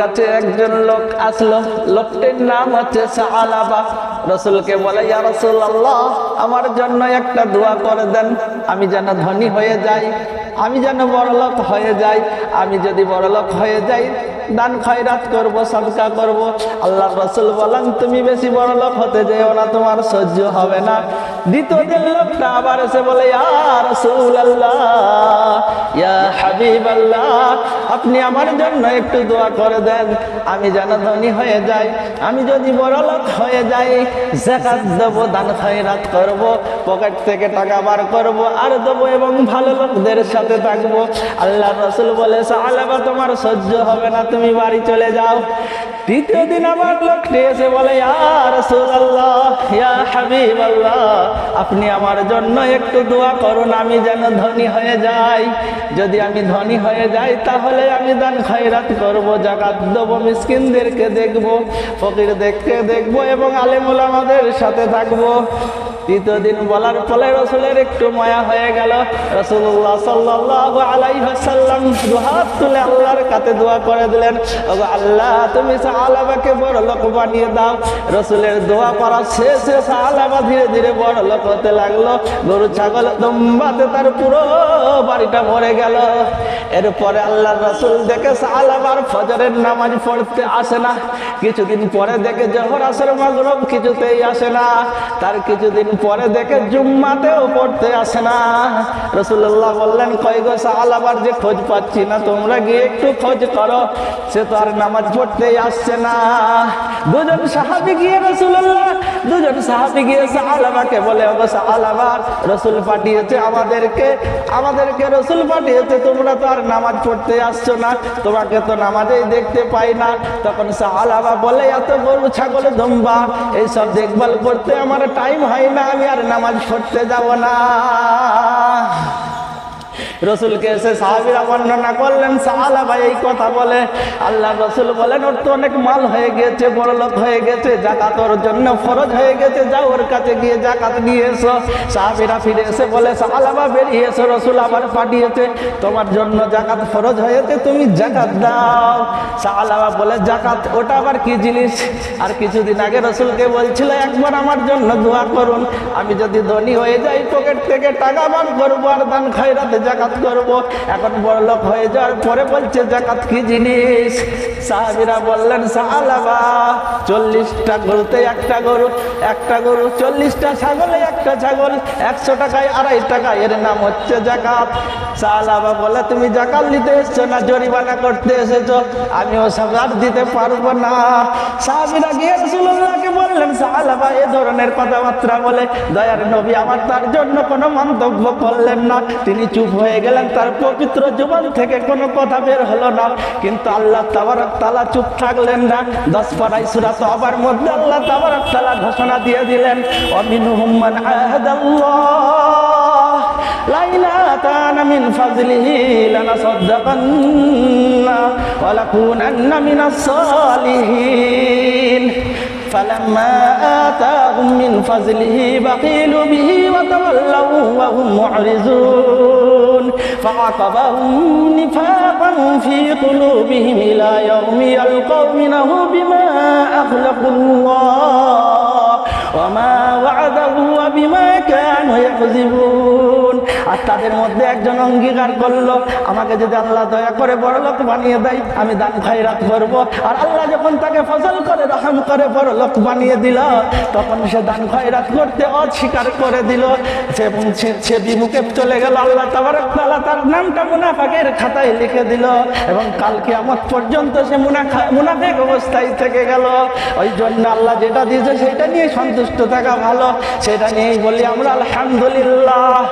কাছে একজন লোক আসলো। লোকটির নাম হচ্ছে সাহালাবা রসুলকে বলে, ইয়া রসুল্লাহ আমার জন্য একটা দোয়া করে দেন। আমি যেন ধনী হয়ে যাই, আমি যেন বড়লোক হয়ে যাই, আমি যদি বড়লোক হয়ে যাই, দান খয়রাত করব, সদকা করব। আল্লাহ রসুল বলেন, তুমি বেশি বড় লোক হতে যেও না, তোমার সহ্য হবে না। দ্বিতীয় লোকটা আবার এসে বলে, ইয়া রসুল আল্লাহ হাবিব আল্লাহ আপনি আমার জন্য একটু দোয়া করে দেন। আমি যেন ধনী হয়ে যাই, আমি যদি বড় লোক হয়ে যাই জাকাত দেবো, দান খয়রাত করব, পকেট থেকে টাকা বার করব, আর দেবো এবং ভালো লোকদের সাথে থাকব। আল্লাহ রসুল বলে সাহালাবা তোমার সহ্য হবে না, তুমি বাড়ি চলে যাও। তৃতীয় দিন আমার লোকটি এসে বলে আল্লাহ ইয়া হাবিব আল্লাহ আপনি আমার জন্য একটু দোয়া করুন, আমি যেন ধনী হয়ে যাই। যদি আমি ধনী হয়ে যাই, তাহলে আমি দান খয়রাত করব, জাকাত দেবো, মিসকিনদেরকে দেখব, ফকিরদেরকে দেখব এবং আলেমুল আমাদের সাথে থাকব। তৃতীয় দিন বলার ফলে রসুলের একটু মায়া হয়ে গেল। রসুল্লাহ সাল্লাহ আলাইহাল্লাম দুহাত তুলে আল্লাহর কাছে দোয়া করে দিলেন। আল্লাহ, তুমি সাহালাবাকে বড় লোক বানিয়ে দাও। রসুলের দোয়া করা শেষে সাহালাবা ধীরে ধীরে বড় লোক হতে লাগল। গরু, ছাগল দম্বাতে তার পুরো বাড়িটা ভরে গেল। এরপরে আল্লাহ রসুল দেখে সাহালাবার ফজরের নামাজ পড়তে আসে না। কিছুদিন পরে দেখে জহর, আসর, মাগরব কিছুতেই আসে না। তার কিছুদিন পরে দেখে জুম্মাতেও পড়তে আসে না। রসুল্লাহ বললেন কয় গো সাহালাবার যে খোঁজ পাচ্ছি না, তোমরা গিয়ে একটু খোঁজ করো। সে তো আর নামাজ পড়তেই আসছে না। দুজন সাহাবি গিয়ে রসুল্লাহ দুজন সাহাবি গিয়ে সাহালাবাকে বলে, ওগো সাহালাবার রসুল পাঠিয়েছে আমাদেরকে আমাদেরকে রসুল পাঠিয়েছে, তোমরা তো আর নামাজ পড়তে আসছো না, তোমাকে তো নামাজেই দেখতে পাই না। তখন সাহালাবা বলে, এত গরু, ছাগল দম্বা এইসব দেখভাল করতে আমার টাইম হয় না, আমি আর নামাজ পড়তে যাব না। রসুলকে এসে সাহাবিরা বর্ণনা করলেন, সাহালা ভাই এই কথা বলে আল্লাহ রসুল বলেন, ওর তো অনেক মাল হয়ে গেছে, বড় লোক হয়ে গেছে, জাকাত ওর জন্য ফরজ হয়ে গেছে যা ওর কাছে গিয়ে জাকাত নিয়ে এসো। সাহাবিরা ফিরে এসে বলে সাহালাবা বেরিয়ে এসো, রসুল আবার পাঠিয়েছে, তোমার জন্য জাকাত ফরজ হয়েছে, তুমি জাকাত দাও। সাহালাবা বলে, জাকাত, ওটা আবার কি জিনিস? আর কিছুদিন আগে রসুলকে বলছিল, একবার আমার জন্য দোয়া করুন, আমি যদি ধনী হয়ে যাই, পকেট থেকে টাকা বার করব, আর দান খয়রাতে জাকাত করব। এখন বড় লোক হয়ে যাওয়ার পরে বলছে, জাকাত কি জিনিস? সাহাবিরা বললেন সাহালাবা চল্লিশটা গরুতে একটা গরু একটা গরু চল্লিশটা ছাগলে একটা ছাগল, একশো টাকায় আড়াই টাকা, এর নাম হচ্ছে জাকাত। সাহালাবা বলে, তুমি জাকাত নিতে এসছো না, জরিমানা করতে এসেছ, আমিও আর দিতে পারব না। সাহাবিরা গিয়ে রসুল্লাহকে বললেন সাহালাবা এ ধরনের কথাবার্তা বলে দয়ার নবী আমার তার জন্য কোনো মন্তব্য করলেন না। তিনি চুপ হয়ে গেলেন তার পবিত্র জীবন থেকে কোনো কথা বের হলো না কিন্তু আল্লাহ তাবারক তালা চুপ থাকলেন না দশ পাড়াই সুরাত আবার মধ্যে আল্লাহ তাবারক তালা ঘোষণা দিয়ে দিলেন অমিনু হুম্মান আহাদাল্লাহ লাইলা কানা মিন ফাজলিহি লানাসাদ্দাকান্না ওয়া লাকুনান্না মিনাস সালিহিন فلما آتاهم من فضله بخيلوا به وتولوا وهم معرضون فعقبهم نفاقا في قلوبهم إلى يوم يلقونه بما أخلقوا الله. وما وعده وبما كانوا يكذبون আর তাদের মধ্যে একজন অঙ্গীকার করলো আমাকে যদি আল্লাহ দয়া করে বড় লোক বানিয়ে দেয় আমি দান খাইরাত করব আর আল্লাহ যখন তাকে ফসল করে রহম করে বড় লোক বানিয়ে দিল তখন সে দান খয়রাত করতে অস্বীকার করে দিল সে এবং সে- সে বিমুখে চলে গেল আল্লাহ তাবারক তাআলা তার নামটা মুনাফাকের খাতায় লিখে দিল এবং কালকে আমার পর্যন্ত সে মুনাফা মুনাফেক অবস্থায় থেকে গেল ওই জন্য আল্লাহ যেটা দিয়েছে সেটা নিয়ে সন্তুষ্ট থাকা ভালো সেটা নিয়েই বলি আমরা আলহামদুলিল্লাহ।